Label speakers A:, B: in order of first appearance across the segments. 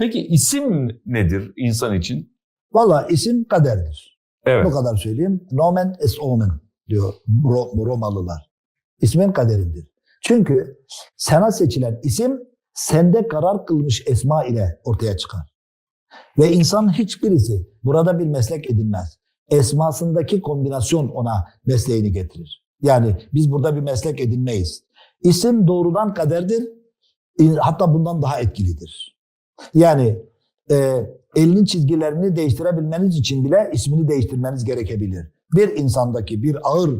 A: Peki isim nedir insan için?
B: Valla isim kaderdir.
A: Evet.
B: Bu kadar söyleyeyim. Nomen es omen diyor Ro- Romalılar. İsmin kaderindir. Çünkü sana seçilen isim sende karar kılmış esma ile ortaya çıkar. Ve insan hiçbirisi burada bir meslek edinmez. Esmasındaki kombinasyon ona mesleğini getirir. Yani biz burada bir meslek edinmeyiz. İsim doğrudan kaderdir. Hatta bundan daha etkilidir. Yani e, elinin çizgilerini değiştirebilmeniz için bile ismini değiştirmeniz gerekebilir. Bir insandaki bir ağır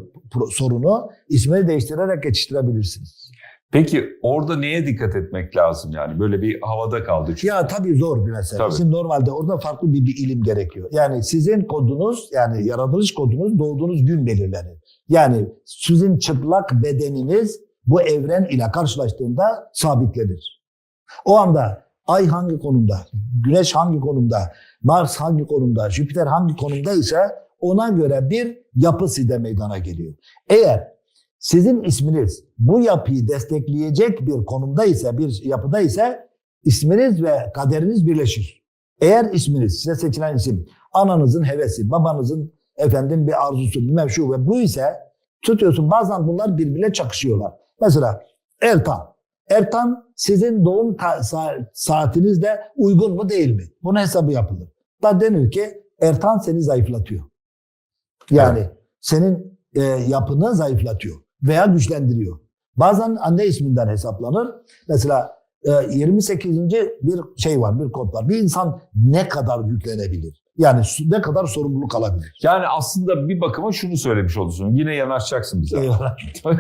B: sorunu ismini değiştirerek geçiştirebilirsiniz.
A: Peki orada neye dikkat etmek lazım yani? Böyle bir havada kaldı çünkü.
B: Ya tabii zor bir mesele.
A: Tabii.
B: Şimdi normalde orada farklı bir, bir ilim gerekiyor. Yani sizin kodunuz yani yaratılış kodunuz doğduğunuz gün belirlenir. Yani sizin çıplak bedeniniz bu evren ile karşılaştığında sabitlenir. O anda ay hangi konumda, güneş hangi konumda, Mars hangi konumda, Jüpiter hangi konumda ise ona göre bir yapı size meydana geliyor. Eğer sizin isminiz bu yapıyı destekleyecek bir konumda ise, bir yapıda ise isminiz ve kaderiniz birleşir. Eğer isminiz, size seçilen isim, ananızın hevesi, babanızın efendim bir arzusu, bilmem şu ve bu ise tutuyorsun bazen bunlar birbirine çakışıyorlar. Mesela Ertan. Ertan sizin doğum saatinizle uygun mu değil mi? Bunun hesabı yapılır. Da denir ki Ertan seni zayıflatıyor. Yani senin e, yapını zayıflatıyor veya güçlendiriyor. Bazen anne isminden hesaplanır. Mesela e, 28. bir şey var, bir kod var. Bir insan ne kadar yüklenebilir? Yani ne kadar sorumluluk alabilir?
A: Yani aslında bir bakıma şunu söylemiş olursun. Yine yanaşacaksın bize.
B: Eyvallah.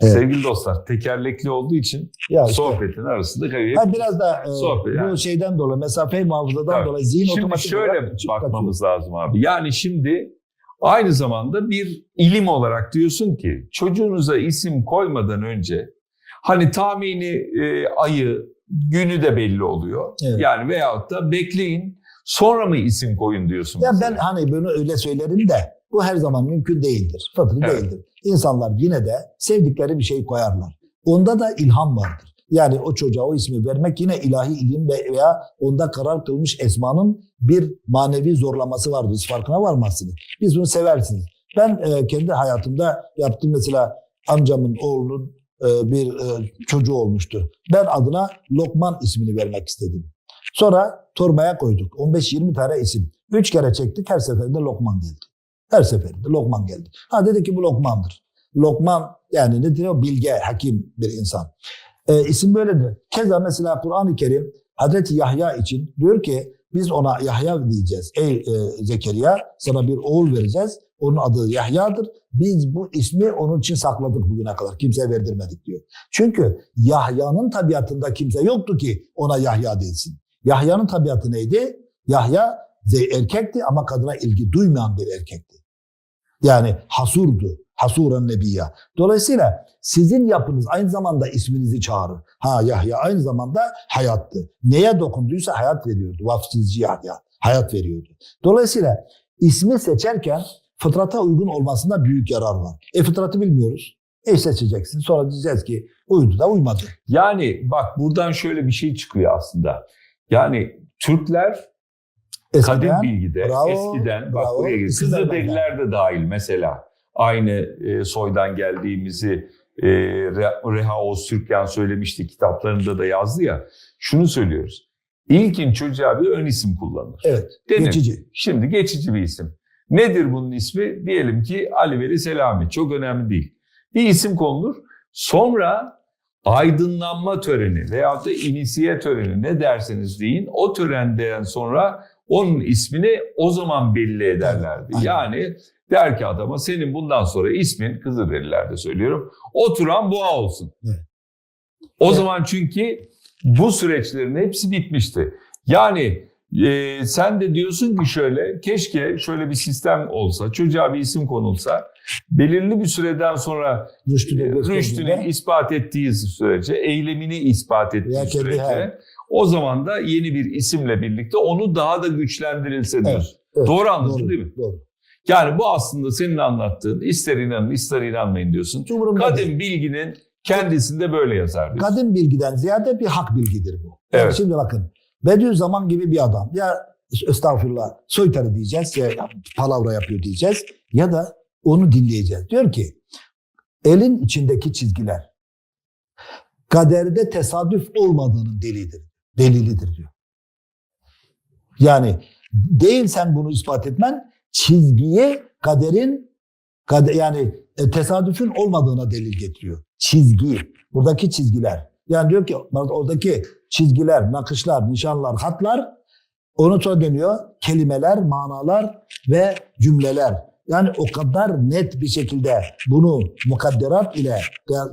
B: Evet.
A: Sevgili dostlar, tekerlekli olduğu için
B: Ya işte.
A: sohbetin arasında kayıyor.
B: Ha, biraz da e,
A: Sohbet yani.
B: bu şeyden dolayı, mesafe muhafazadan
A: Tabii.
B: dolayı zihin
A: Şimdi
B: otomatik
A: şöyle
B: olarak çık-
A: bakmamız lazım abi. Yani şimdi aynı zamanda bir ilim olarak diyorsun ki çocuğunuza isim koymadan önce hani tahmini e, ayı, günü de belli oluyor.
B: Evet.
A: Yani veyahut da bekleyin sonra mı isim koyun diyorsun.
B: Ya
A: mesela.
B: ben hani bunu öyle söylerim de bu her zaman mümkün değildir. Fıtri
A: Evet.
B: değildir. İnsanlar yine de sevdikleri bir şey koyarlar. Onda da ilham vardır. Yani o çocuğa o ismi vermek yine ilahi ilim ve- veya onda karar kılmış esmanın bir manevi zorlaması vardır. Farkına varmazsınız. Biz bunu seversiniz. Ben e, kendi hayatımda yaptığım mesela amcamın oğlunun e, bir e, çocuğu olmuştu. Ben adına Lokman ismini vermek istedim. Sonra torbaya koyduk. 15-20 tane isim. Üç kere çektik. Her seferinde Lokman geldi. Her seferinde Lokman geldi. Ha dedi ki bu Lokman'dır. Lokman yani ne diyor? Bilge, hakim bir insan. E, isim böyledir. Keza mesela Kur'an-ı Kerim Hazreti Yahya için diyor ki biz ona Yahya diyeceğiz. Ey e, Zekeriya sana bir oğul vereceğiz. Onun adı Yahya'dır. Biz bu ismi onun için sakladık bugüne kadar. Kimseye verdirmedik diyor. Çünkü Yahya'nın tabiatında kimse yoktu ki ona Yahya densin. Yahya'nın tabiatı neydi? Yahya erkekti ama kadına ilgi duymayan bir erkekti. Yani hasurdu. Hasuran nebiyya. Dolayısıyla sizin yapınız aynı zamanda isminizi çağırır. Ha Yahya aynı zamanda hayattı. Neye dokunduysa hayat veriyordu. Vafsizci Yahya. Hayat veriyordu. Dolayısıyla ismi seçerken fıtrata uygun olmasında büyük yarar var. E fıtratı bilmiyoruz. E seçeceksin. Sonra diyeceğiz ki uydu da uymadı.
A: Yani bak buradan şöyle bir şey çıkıyor aslında. Yani Türkler
B: Eskiden,
A: kadim bilgide
B: bravo,
A: eskiden bak
B: bravo,
A: buraya geliyor.
B: isim vermeden.
A: Kızılderililer de dahil mesela. Aynı e, soydan geldiğimizi e, Re- Reha Oğuz Türkyan söylemişti kitaplarında da yazdı ya. Şunu söylüyoruz. İlkin çocuğa bir ön isim kullanır.
B: Evet.
A: Denir.
B: Geçici.
A: Şimdi geçici bir isim. Nedir bunun ismi? Diyelim ki Ali Veli Selami. Çok önemli değil. Bir isim konulur. Sonra aydınlanma töreni veyahut da inisiye töreni ne derseniz deyin. O törenden sonra onun ismini o zaman belli ederlerdi. Yani der ki adama senin bundan sonra ismin Kızılderililerde söylüyorum oturan boğa olsun. O zaman çünkü bu süreçlerin hepsi bitmişti. Yani e, sen de diyorsun ki şöyle keşke şöyle bir sistem olsa çocuğa bir isim konulsa belirli bir süreden sonra
B: Rüştünü,
A: e, rüştünü ispat ettiği sürece eylemini ispat ettiği sürece o zaman da yeni bir isimle birlikte onu daha da güçlendirilse diyorsun.
B: evet.
A: Doğru anladın
B: Doğru,
A: değil mi?
B: Doğru.
A: Yani bu aslında senin anlattığın ister inanın ister inanmayın diyorsun.
B: Cumhurumda değil.
A: Kadim bilginin Kendisinde böyle yazar. diyor.
B: kadim bilgiden ziyade bir hak bilgidir bu. Yani
A: Evet.
B: Şimdi bakın Bediüzzaman gibi bir adam ya estağfurullah soytarı diyeceğiz ya palavra yapıyor diyeceğiz ya da onu dinleyeceğiz. Diyor ki elin içindeki çizgiler kaderde tesadüf olmadığının delilidir. Delilidir diyor. Yani değil sen bunu ispat etmen çizgiyi kaderin kader, yani e, tesadüfün olmadığına delil getiriyor. Çizgi, buradaki çizgiler. Yani diyor ki oradaki çizgiler, nakışlar, nişanlar, hatlar onu sonra dönüyor kelimeler, manalar ve cümleler. Yani o kadar net bir şekilde bunu mukadderat ile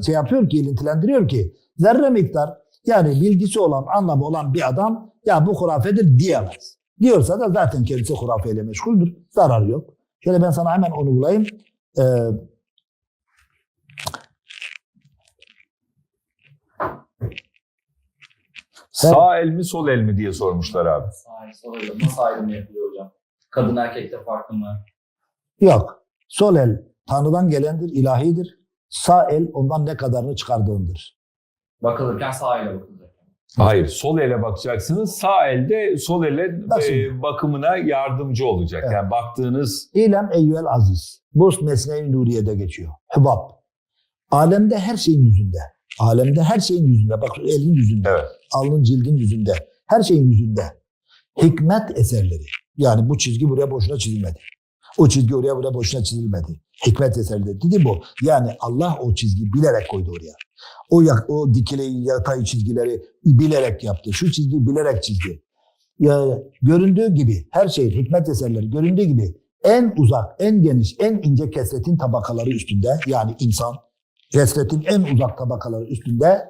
B: şey yapıyor ki, ilintilendiriyor ki zerre miktar yani bilgisi olan, anlamı olan bir adam ya bu hurafedir diyemez. Diyorsa da zaten kendisi hurafeyle meşguldür. Zararı yok. Şöyle ben sana hemen onu bulayım. Ee,
A: Sağ el mi sol el mi diye sormuşlar abi.
C: Sağ el, sol el. Nasıl ayrımı yapılıyor hocam? Kadın erkekte farklı mı?
B: yok. Sol el Tanrı'dan gelendir, ilahidir. Sağ el ondan ne kadarını çıkardığındır.
C: Bakılırken sağ ele bakılacak.
A: Hayır, sol ele bakacaksınız. Sağ elde sol ele
B: Nasıl?
A: e, bakımına yardımcı olacak.
B: Evet.
A: Yani baktığınız
B: İlem eyyüel aziz. Bu Mesne-i Nuriye'de geçiyor. Hübab. Alemde her şeyin yüzünde. Alemde her şeyin yüzünde. Bak elin yüzünde.
A: evet.
B: alnın cildin yüzünde. Her şeyin yüzünde. Hikmet eserleri. Yani bu çizgi buraya boşuna çizilmedi. O çizgi oraya buraya boşuna çizilmedi. Hikmet eserleri dedi bu. Yani Allah o çizgiyi bilerek koydu oraya. O, yak- o dikili yatay çizgileri bilerek yaptı. Şu çizgiyi bilerek çizdi. Ya, göründüğü gibi her şey hikmet eserleri göründüğü gibi en uzak, en geniş, en ince kesretin tabakaları üstünde yani insan kesretin en uzak tabakaları üstünde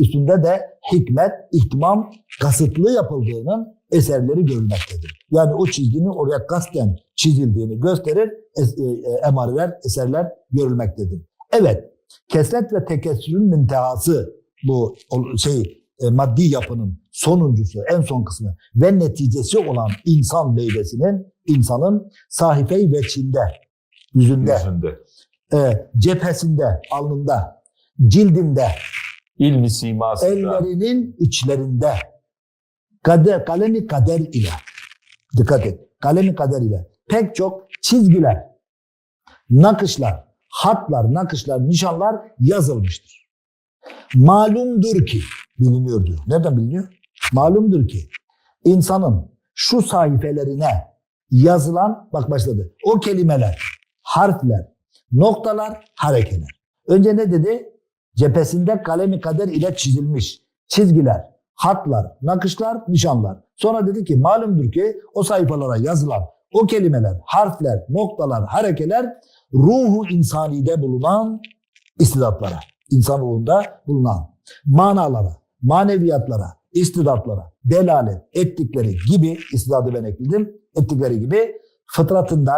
B: üstünde de hikmet, ihtimam, kasıtlı yapıldığının eserleri görülmektedir. Yani o çizginin oraya kasten çizildiğini gösterir, es- e, e, emareler, eserler görülmektedir. Evet, kesret ve tekessürün müntehası bu şey e, maddi yapının sonuncusu, en son kısmı ve neticesi olan insan meyvesinin insanın sahife-i veçinde, yüzünde,
A: Yüzünde.
B: e, cephesinde, alnında, cildinde,
A: İlmi simasında.
B: ellerinin içlerinde kader, kalemi kader ile dikkat et kalemi kader ile pek çok çizgiler, nakışlar, hatlar, nakışlar, nişanlar yazılmıştır. Malumdur ki biliniyor diyor. Nereden biliniyor? Malumdur ki insanın şu sayfelerine yazılan bak başladı. O kelimeler, harfler, noktalar, harekeler. Önce ne dedi? Cephesinde kalemi kader ile çizilmiş çizgiler, hatlar, nakışlar, nişanlar. Sonra dedi ki malumdur ki o sayfalara yazılan o kelimeler, harfler, noktalar, harekeler ruhu insanide bulunan istidatlara, insan ruhunda bulunan manalara, maneviyatlara, istidatlara delalet ettikleri gibi istidadı ben ekledim, ettikleri gibi fıtratında,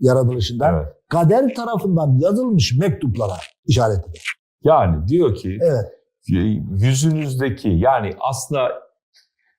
B: yaratılışından
A: Evet.
B: kader tarafından yazılmış mektuplara işaret eder.
A: Yani diyor ki
B: Evet.
A: yüzünüzdeki yani aslında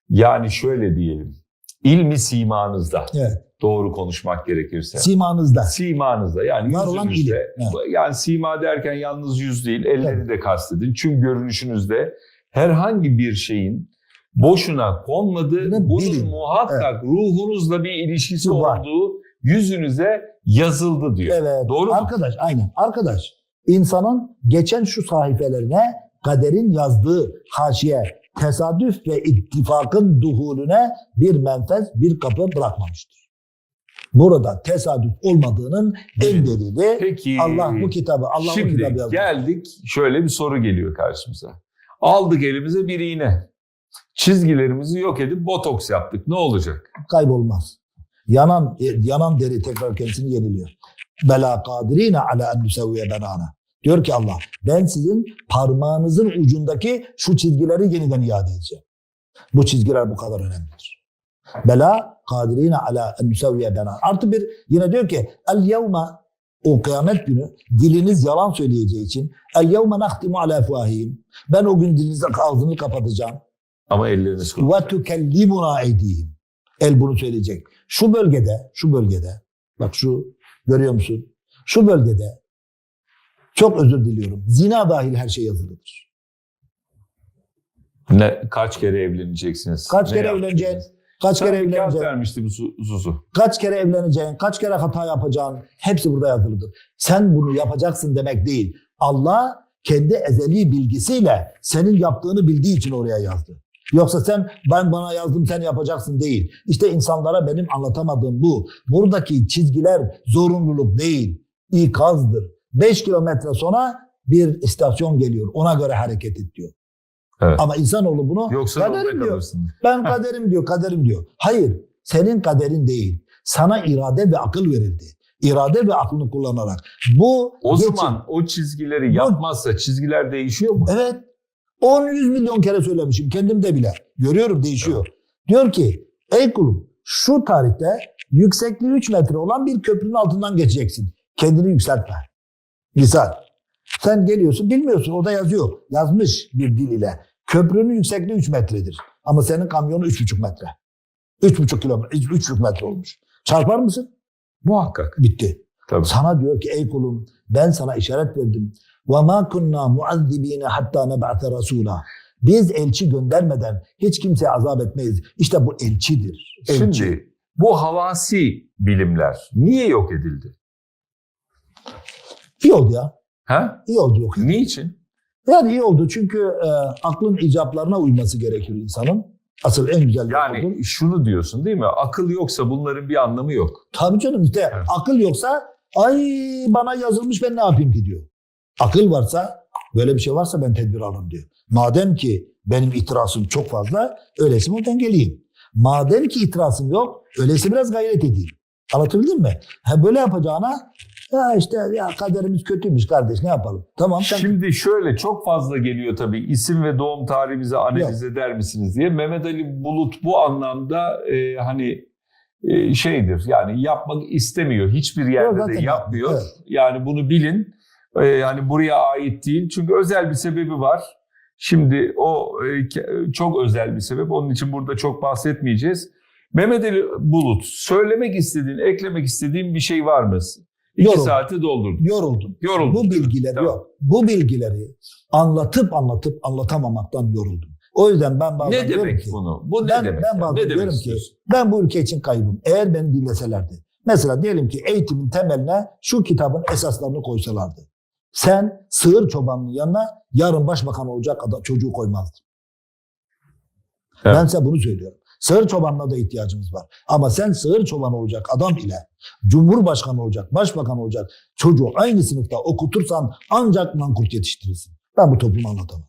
A: yani şöyle diyelim ilmi simanızda
B: Evet.
A: doğru konuşmak gerekirse.
B: Simanızda.
A: Simanızda yani
B: Var olan
A: yüzünüzde.
B: ilim,
A: Yani sima derken yalnız yüz değil elleri de kastedin. Çünkü görünüşünüzde herhangi bir şeyin boşuna konmadığı,
B: Bunu
A: bunun
B: bilin.
A: muhakkak ruhunuzla bir ilişkisi
B: Var.
A: olduğu yüzünüze yazıldı diyor.
B: Evet.
A: Doğru mu?
B: Arkadaş aynen. Arkadaş insanın geçen şu sahifelerine kaderin yazdığı haşiye tesadüf ve ittifakın duhulüne bir menfez, bir kapı bırakmamıştır. Burada tesadüf olmadığının en delili
A: Peki
B: Allah bu kitabı, Allah bu
A: Şimdi
B: kitabı yazdı.
A: geldik şöyle bir soru geliyor karşımıza. Aldık elimize bir iğne. Çizgilerimizi yok edip botoks yaptık. Ne olacak?
B: Kaybolmaz. Yanan yanan deri tekrar kendisini yeniliyor. Bela kadirine ala en nusevviye benana. Diyor ki Allah ben sizin parmağınızın ucundaki şu çizgileri yeniden iade edeceğim. Bu çizgiler bu kadar önemlidir. Bela kadirine ala en nusevviye benana. Artı bir yine diyor ki el yevme o kıyamet günü diliniz yalan söyleyeceği için el yevme nahtimu ala efvahihim. Ben o gün dilinizin ağzını kapatacağım.
A: Ama elleriniz.
B: Ve tukellimuna eydihim. El bunu söyleyecek. Şu bölgede, şu bölgede, bak şu görüyor musun? Şu bölgede Çok özür diliyorum. Zina dahil her şey yazılıdır.
A: Ne, kaç kere evleneceksiniz?
B: Kaç
A: Ne
B: kere evleneceksin? Kaç
A: Sana
B: kere evleneceksin?
A: vermişti bu Zuzu.
B: Kaç kere evleneceksin? Kaç kere hata yapacağın? Hepsi burada yazılıdır. Sen bunu yapacaksın demek değil. Allah kendi ezeli bilgisiyle senin yaptığını bildiği için oraya yazdı. Yoksa sen ben bana yazdım sen yapacaksın değil. İşte insanlara benim anlatamadığım bu. Buradaki çizgiler zorunluluk değil, ikazdır. 5 kilometre sonra bir istasyon geliyor. Ona göre hareket et diyor.
A: Evet.
B: Ama insanoğlu bunu
A: Yoksa
B: kaderim diyor.
A: kalırsın.
B: Ben kaderim diyor, kaderim diyor. Hayır, senin kaderin değil. Sana irade ve akıl verildi. İrade ve aklını kullanarak. Bu
A: O
B: geçim.
A: zaman o çizgileri yapmazsa çizgiler değişiyor mu?
B: Evet. 10-100 milyon kere söylemişim kendim de bile. Görüyorum değişiyor. Diyor ki ey kulum şu tarihte yüksekliği 3 metre olan bir köprünün altından geçeceksin. Kendini yükseltme. Misal. Sen geliyorsun bilmiyorsun orada yazıyor. Yazmış bir dil ile. Köprünün yüksekliği 3 metredir. Ama senin kamyonu 3,5 metre. 3,5 kilometre, 3,5 metre olmuş. Çarpar mısın?
A: Muhakkak.
B: Bitti.
A: Tabii.
B: Sana diyor ki ey kulum ben sana işaret verdim. وَمَا كُنَّا مُعَذِّب۪ينَ hatta نَبَعْثَ رَسُولًا Biz elçi göndermeden hiç kimseye azap etmeyiz. İşte bu elçidir. Elçi.
A: Şimdi bu havasi bilimler niye yok edildi?
B: iyi oldu ya.
A: Ha?
B: İyi oldu yok.
A: Niçin?
B: Yani iyi oldu çünkü e, aklın icaplarına uyması gerekiyor insanın. Asıl en güzel odur.
A: Yani şunu diyorsun değil mi? Akıl yoksa bunların bir anlamı yok.
B: Tabii canım işte
A: Evet.
B: akıl yoksa ay bana yazılmış ben ne yapayım ki diyor. Akıl varsa böyle bir şey varsa ben tedbir alırım diyor. Madem ki benim itirazım çok fazla öyleyse buradan geleyim. Madem ki itirazım yok öyleyse biraz gayret edeyim. Anlatabildim mi? Ha böyle yapacağına ya işte ya kaderimiz kötüymüş kardeş ne yapalım? Tamam sen
A: Şimdi şöyle çok fazla geliyor tabii isim ve doğum tarihimizi analiz eder misiniz diye. Mehmet Ali Bulut bu anlamda e, hani e, şeydir yani yapmak istemiyor. Hiçbir yerde
B: zaten
A: de yapmıyor.
B: yapmıyor,
A: Yani bunu bilin. E, yani buraya ait değil. Çünkü özel bir sebebi var. Şimdi o e, çok özel bir sebep. Onun için burada çok bahsetmeyeceğiz. Mehmet Ali Bulut söylemek istediğin, eklemek istediğin bir şey var mı? İki
B: Yorum.
A: saati doldurdun.
B: yoruldum.
A: Yoruldun.
B: Bu bilgileri
A: Tamam.
B: yok. Bu bilgileri anlatıp anlatıp anlatamamaktan yoruldum. O yüzden ben bazen
A: Ne
B: diyorum
A: demek
B: ki,
A: bunu? Bu ne
B: ben,
A: demek?
B: ben bazen
A: ne demek
B: diyorum ki ben bu ülke için kaybım. Eğer beni dinleselerdi. Mesela diyelim ki eğitimin temeline şu kitabın esaslarını koysalardı. Sen sığır çobanının yanına yarın başbakan olacak adam, çocuğu koymazdın.
A: Evet.
B: Ben size bunu söylüyorum. Sığır çobanına da ihtiyacımız var. Ama sen sığır çoban olacak adam ile cumhurbaşkanı olacak, başbakan olacak çocuğu aynı sınıfta okutursan ancak mankurt yetiştirirsin. Ben bu toplumu anlatamam.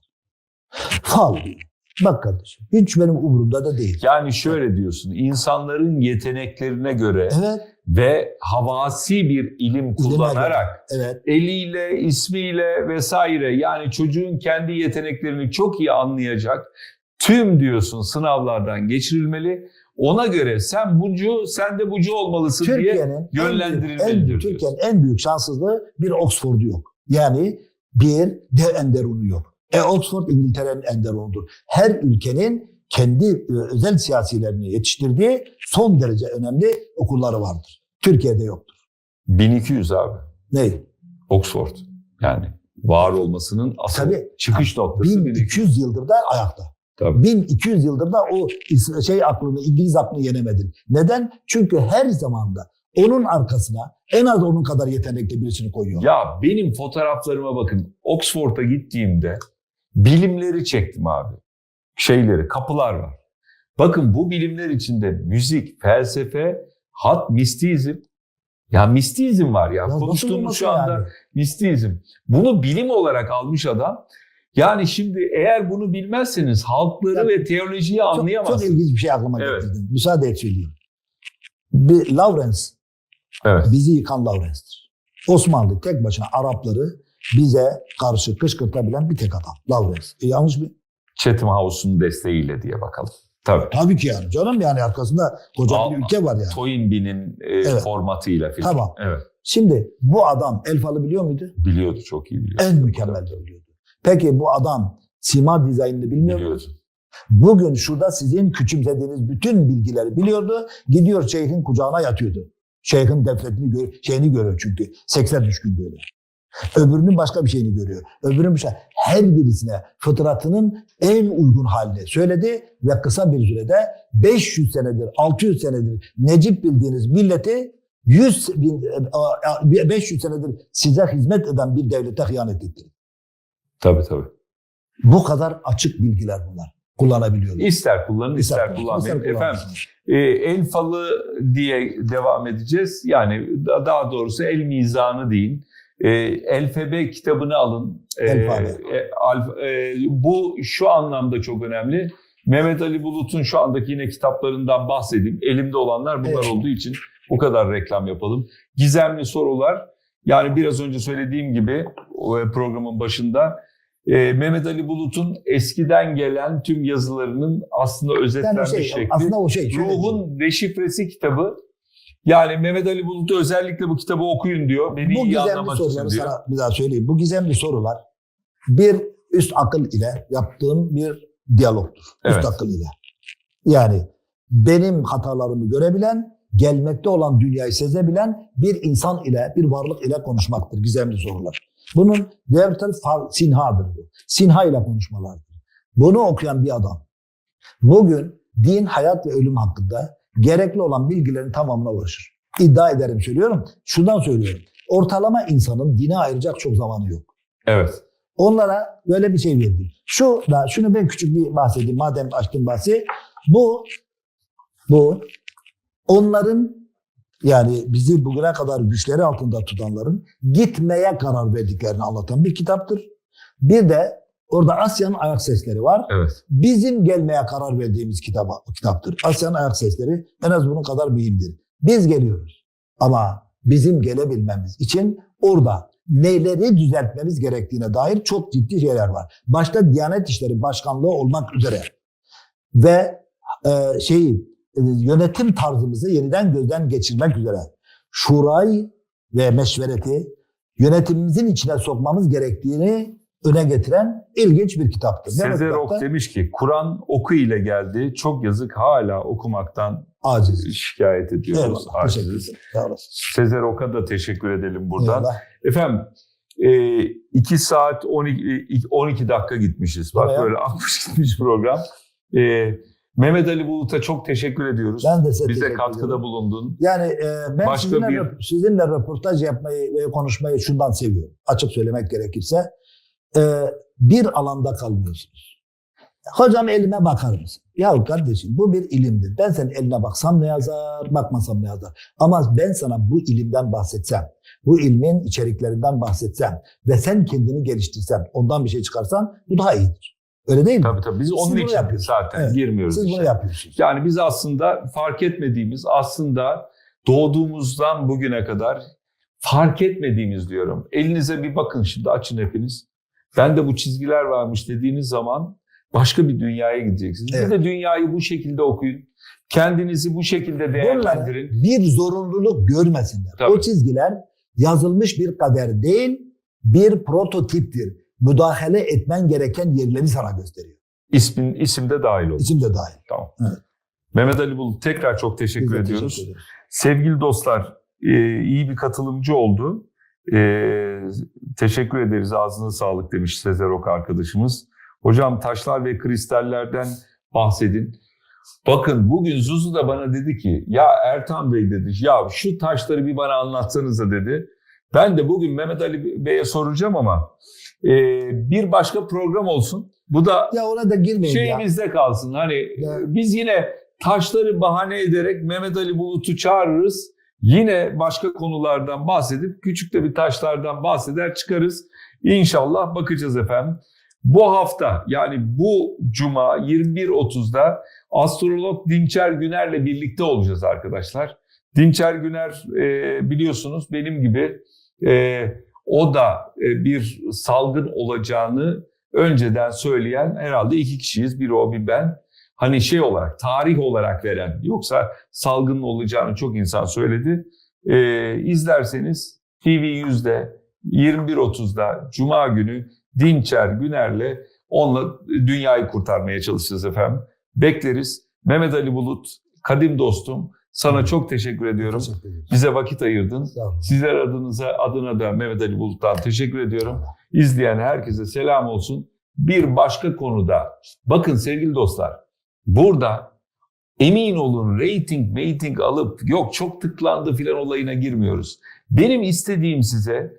B: Fal diyor. Bak kardeşim hiç benim umurumda da değil.
A: Yani şöyle diyorsun, insanların yeteneklerine göre
B: Evet,
A: ve havasi bir ilim kullanarak
B: evet.
A: eliyle, ismiyle vesaire yani çocuğun kendi yeteneklerini çok iyi anlayacak tüm diyorsun sınavlardan geçirilmeli. Ona göre sen bucu, sen de bucu olmalısın diye yönlendirilmelidir.
B: Türkiye'nin en büyük şanssızlığı bir Oxford'u yok. Yani bir de Enderun'u yok. E Oxford İngiltere'nin Enderun'udur. Her ülkenin kendi e, özel siyasilerini yetiştirdiği son derece önemli okulları vardır. Türkiye'de yoktur.
A: 1200 abi.
B: Ne?
A: Oxford. Yani var olmasının asıl
B: Tabii.
A: çıkış noktası 1200.
B: 1200 yıldır da ayakta.
A: Tabii.
B: 1200 yıldır da o şey aklını, İngiliz aklını yenemedin. Neden? Çünkü her zamanda onun arkasına en az onun kadar yetenekli birisini koyuyor.
A: Ya benim fotoğraflarıma bakın. Oxford'a gittiğimde bilimleri çektim abi. Şeyleri, kapılar var. Bakın bu bilimler içinde müzik, felsefe, hat, mistizm. Ya mistizm var ya.
B: Ya
A: Konuştuğumuz şu anda
B: yani?
A: mistizm. Bunu bilim olarak almış adam. Yani şimdi eğer bunu bilmezseniz halkları
B: Ya,
A: ve teolojiyi
B: Çok,
A: anlayamazsınız.
B: çok ilginç bir şey aklıma
A: Evet.
B: getirdin. Müsaade et söyleyeyim. Bir Lawrence,
A: Evet.
B: bizi yıkan Lawrence'tir. Osmanlı tek başına Arapları bize karşı kışkırtabilen bir tek adam. Lawrence. E, yanlış mı?
A: Chatham House'un desteğiyle diye bakalım. Tabii.
B: Tabii ki yani canım yani arkasında koca
A: Aa,
B: bir ülke var yani.
A: Toynbee'nin e,
B: Evet.
A: formatıyla filan.
B: Tamam.
A: Evet.
B: Şimdi bu adam el falı biliyor muydu?
A: Biliyordu çok iyi biliyordu.
B: En mükemmel de biliyordu. Peki bu adam sima dizaynını bilmiyor?
A: Biliyordu.
B: Bugün şurada sizin küçümsediğiniz bütün bilgileri biliyordu. Gidiyor şeyhin kucağına yatıyordu. Şeyhin defletini gör, şeyini görüyor çünkü. Sekse düşkün böyle. Öbürünün başka bir şeyini görüyor. Öbürünün bir şey. Her birisine fıtratının en uygun halini söyledi ve kısa bir sürede 500 senedir, 600 senedir Necip bildiğiniz milleti 100 bin, e, e, 500 senedir size hizmet eden bir devlete hıyanet etti.
A: Tabii tabii.
B: Bu kadar açık bilgiler bunlar. Kullanabiliyorlar.
A: İster kullanın ister, kullanmayın.
B: ister
A: Efendim e, el falı diye devam edeceğiz. Yani da- daha doğrusu el mizanı deyin. E, Elfebe kitabını alın. E,
B: Elfabe.
A: e, alf- e, bu şu anlamda çok önemli. Mehmet Ali Bulut'un şu andaki yine kitaplarından bahsedeyim. Elimde olanlar bunlar
B: Evet.
A: olduğu için bu kadar reklam yapalım. Gizemli sorular. Yani biraz önce söylediğim gibi e, programın başında e, Mehmet Ali Bulut'un eskiden gelen tüm yazılarının aslında
B: Yani
A: özetlenmiş
B: şey,
A: şekli.
B: aslında o şey.
A: Ruhun Deşifresi kitabı. Yani Mehmet Ali Bulut'u özellikle bu kitabı okuyun diyor. Beni
B: bu
A: iyi
B: gizemli
A: anlamak için
B: soruları
A: diyor.
B: sana bir daha söyleyeyim. Bu gizemli sorular bir üst akıl ile yaptığım bir diyalogtur.
A: Evet.
B: Üst akıl ile. Yani benim hatalarımı görebilen, gelmekte olan dünyayı sezebilen bir insan ile, bir varlık ile konuşmaktır gizemli sorular. Bunun diğer tarafı far- sinhadır bu. Sinha ile konuşmalardır. Bunu okuyan bir adam bugün din, hayat ve ölüm hakkında gerekli olan bilgilerin tamamına ulaşır. İddia ederim söylüyorum. Şundan söylüyorum. Ortalama insanın dine ayıracak çok zamanı yok.
A: Evet.
B: Onlara böyle bir şey verdim. Şu da şunu ben küçük bir bahsedeyim madem açtım bahsi. Bu bu onların yani bizi bugüne kadar güçleri altında tutanların gitmeye karar verdiklerini anlatan bir kitaptır. Bir de orada Asya'nın ayak sesleri var.
A: Evet.
B: Bizim gelmeye karar verdiğimiz kitaba, kitaptır. Asya'nın ayak sesleri en az bunun kadar mühimdir. Biz geliyoruz. Ama bizim gelebilmemiz için orada neleri düzeltmemiz gerektiğine dair çok ciddi şeyler var. Başta Diyanet İşleri Başkanlığı olmak üzere ve e, şeyi e, yönetim tarzımızı yeniden gözden geçirmek üzere şurayı ve meşvereti yönetimimizin içine sokmamız gerektiğini öne getiren ilginç bir kitaptır.
A: Sezer? Ok demiş ki Kur'an oku ile geldi. Çok yazık hala okumaktan
B: Aciz.
A: şikayet ediyoruz.
B: Eyvallah. Olasın.
A: Sezer Ok'a da teşekkür edelim buradan.
B: Eyvallah.
A: Efendim 2 saat 12, 12 dakika gitmişiz. Bak
B: Bayağı.
A: böyle akmış gitmiş program. E, Mehmet Ali Bulut'a çok teşekkür ediyoruz.
B: Ben de size
A: Bize katkıda
B: ederim.
A: bulundun.
B: Yani e, ben
A: Başka
B: sizinle,
A: bir-
B: sizinle röportaj yapmayı ve konuşmayı şundan seviyorum. Açık söylemek gerekirse. E, bir alanda kalmıyorsunuz. Hocam elime bakar mısın? Ya kardeşim bu bir ilimdir. Ben senin eline baksam ne yazar, bakmasam ne yazar. Ama ben sana bu ilimden bahsetsem, bu ilmin içeriklerinden bahsetsem ve sen kendini geliştirsen, ondan bir şey çıkarsan bu daha iyidir. Öyle değil mi?
A: Tabii tabii biz
B: Siz
A: onun için zaten
B: Evet.
A: girmiyoruz.
B: Siz
A: işe.
B: bunu yapıyorsunuz.
A: Yani biz aslında fark etmediğimiz, aslında doğduğumuzdan bugüne kadar fark etmediğimiz diyorum. Elinize bir bakın şimdi açın hepiniz. Ben de bu çizgiler varmış dediğiniz zaman başka bir dünyaya gideceksiniz.
B: Evet.
A: Bir de dünyayı bu şekilde okuyun. Kendinizi bu şekilde değerlendirin.
B: bir zorunluluk görmesinler.
A: Tabii.
B: O çizgiler yazılmış bir kader değil, bir prototiptir. Müdahale etmen gereken yerleri sana gösteriyor.
A: İsmin, isim de dahil olsun.
B: İsim de dahil.
A: Tamam.
B: Evet.
A: Mehmet Ali Bulut tekrar çok teşekkür ediyoruz.
B: teşekkür.
A: Sevgili dostlar, e, iyi bir katılımcı oldu. E, teşekkür ederiz, ağzına sağlık demiş Sezer Ok arkadaşımız. Hocam taşlar ve kristallerden bahsedin. Bakın bugün Zuzu da bana dedi ki, ya Ertan Bey dedi, ya şu taşları bir bana anlatsanıza dedi. Ben de bugün Mehmet Ali Bey'e soracağım ama e, bir başka program olsun. Bu da
B: Ya ona da girmeyin ya.
A: şeyimizde kalsın. Hani
B: Ya.
A: biz yine taşları bahane ederek Mehmet Ali Bulut'u çağırırız. Yine başka konulardan bahsedip küçük de bir taşlardan bahseder çıkarız. İnşallah bakacağız efendim. Bu hafta yani bu cuma 21.30'da astrolog Dinçer Güner'le birlikte olacağız arkadaşlar. Dinçer Güner e, biliyorsunuz benim gibi e, o da e, bir salgın olacağını önceden söyleyen herhalde iki kişiyiz. Biri o bir ben. Hani şey olarak, tarih olarak veren. Yoksa salgının olacağını çok insan söyledi. Ee, izlerseniz TV100'de 21.30'da Cuma günü Dinçer Güner'le onunla dünyayı kurtarmaya çalışacağız efendim. Bekleriz. Mehmet Ali Bulut, kadim dostum. Sana çok teşekkür ediyorum.
B: Teşekkür ederim.
A: Bize vakit ayırdın. Sizler adınıza adına da Mehmet Ali Bulut'tan teşekkür ediyorum. İzleyen herkese selam olsun. Bir başka konuda bakın sevgili dostlar burada emin olun rating rating alıp yok çok tıklandı filan olayına girmiyoruz. Benim istediğim size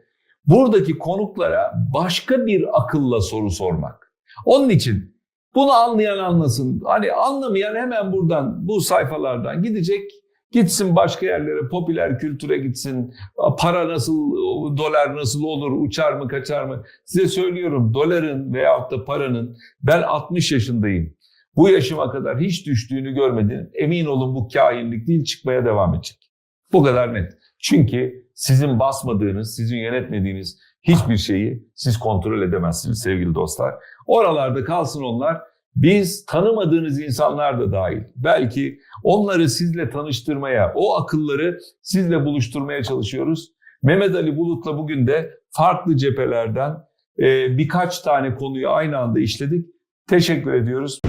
A: buradaki konuklara başka bir akılla soru sormak. Onun için bunu anlayan anlasın. Hani anlamayan hemen buradan bu sayfalardan gidecek Gitsin başka yerlere, popüler kültüre gitsin. Para nasıl, dolar nasıl olur, uçar mı, kaçar mı? Size söylüyorum doların veyahut da paranın ben 60 yaşındayım. Bu yaşıma kadar hiç düştüğünü görmedim. Emin olun bu kainlik değil çıkmaya devam edecek. Bu kadar net. Çünkü sizin basmadığınız, sizin yönetmediğiniz hiçbir şeyi siz kontrol edemezsiniz sevgili dostlar. Oralarda kalsın onlar. Biz tanımadığınız insanlar da dahil. Belki onları sizle tanıştırmaya, o akılları sizle buluşturmaya çalışıyoruz. Mehmet Ali Bulut'la bugün de farklı cephelerden e, birkaç tane konuyu aynı anda işledik. Teşekkür ediyoruz.